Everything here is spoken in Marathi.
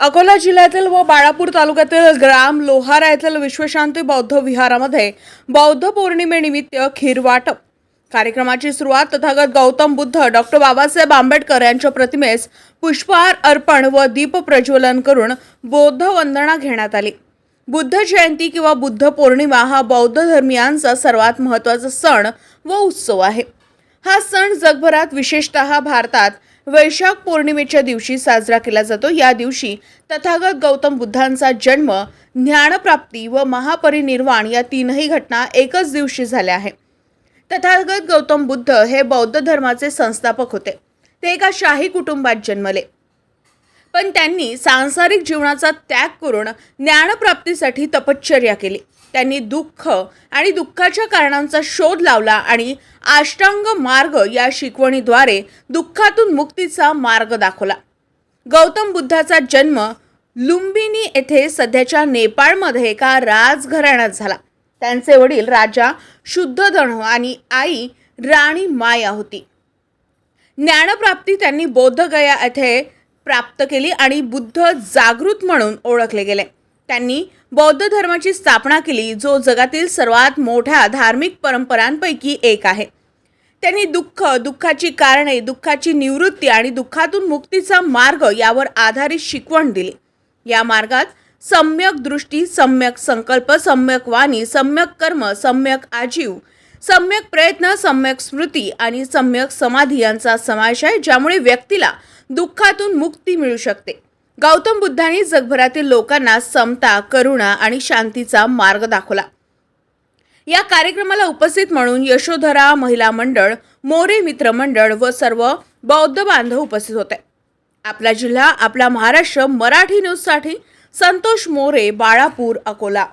अकोला जिल्ह्यातील व बाळापूर तालुक्यातील ग्राम लोहारा येथील विश्वशांती बौद्ध विहारामध्ये बौद्ध पौर्णिमेनिमित्त खीर वाटप. कार्यक्रमाची सुरुवात तथागत गौतम बुद्ध डॉक्टर बाबासाहेब आंबेडकर यांच्या प्रतिमेस पुष्पहार अर्पण व दीप प्रज्वलन करून बौद्ध वंदना घेण्यात आली. बुद्ध जयंती किंवा बुद्ध पौर्णिमा हा बौद्ध धर्मियांचा सर्वात महत्त्वाचा सण व उत्सव आहे. हा सण जगभरात विशेषतः भारतात वैशाख पौर्णिमेच्या दिवशी साजरा केला जातो. या दिवशी तथागत गौतम बुद्धांचा जन्म ज्ञानप्राप्ती व महापरिनिर्वाण या तीनही घटना एकच दिवशी झाल्या आहे तथागत गौतम बुद्ध हे बौद्ध धर्माचे संस्थापक होते. ते एका शाही कुटुंबात जन्मले. पण त्यांनी सांसारिक जीवनाचा त्याग करून ज्ञानप्राप्तीसाठी तपश्चर्या केली. त्यांनी दुःख आणि दुःखाच्या कारणांचा शोध लावला आणि अष्टांग मार्ग या शिकवणीद्वारे दुःखातून मुक्तीचा मार्ग दाखवला. गौतम बुद्धाचा जन्म लुंबिनी येथे सध्याच्या नेपाळमध्ये एका राजघराण्यात झाला. त्यांचे वडील राजा शुद्धधन आणि आई राणी माया होती. ज्ञानप्राप्ती त्यांनी बोधगया येथे प्राप्त केली आणि बुद्ध जागृत म्हणून ओळखले गेले. त्यांनी बौद्ध धर्माची स्थापना केली जो जगातील सर्वात मोठ्या धार्मिक परंपरांपैकी एक आहे. त्यांनी दुःख दुःखाची कारणे दुःखाची निवृत्ती आणि दुःखातून मुक्तीचा मार्ग यावर आधारित शिकवण दिली. या मार्गात सम्यक दृष्टी सम्यक संकल्प सम्यक वाणी सम्यक कर्म सम्यक आजीव सम्यक प्रयत्न सम्यक स्मृती आणि सम्यक समाधी यांचा समावेश आहे ज्यामुळे व्यक्तीला दुःखातून मुक्ती मिळू शकते. गौतम बुद्धांनी जगभरातील लोकांना समता करुणा आणि शांतीचा मार्ग दाखवला. या कार्यक्रमाला उपस्थित म्हणून यशोधरा महिला मंडळ मोरे मित्र मंडळ व सर्व बौद्ध बांधव उपस्थित होते. आपला जिल्हा आपला महाराष्ट्र मराठी न्यूजसाठी संतोष मोरे बाळापूर अकोला.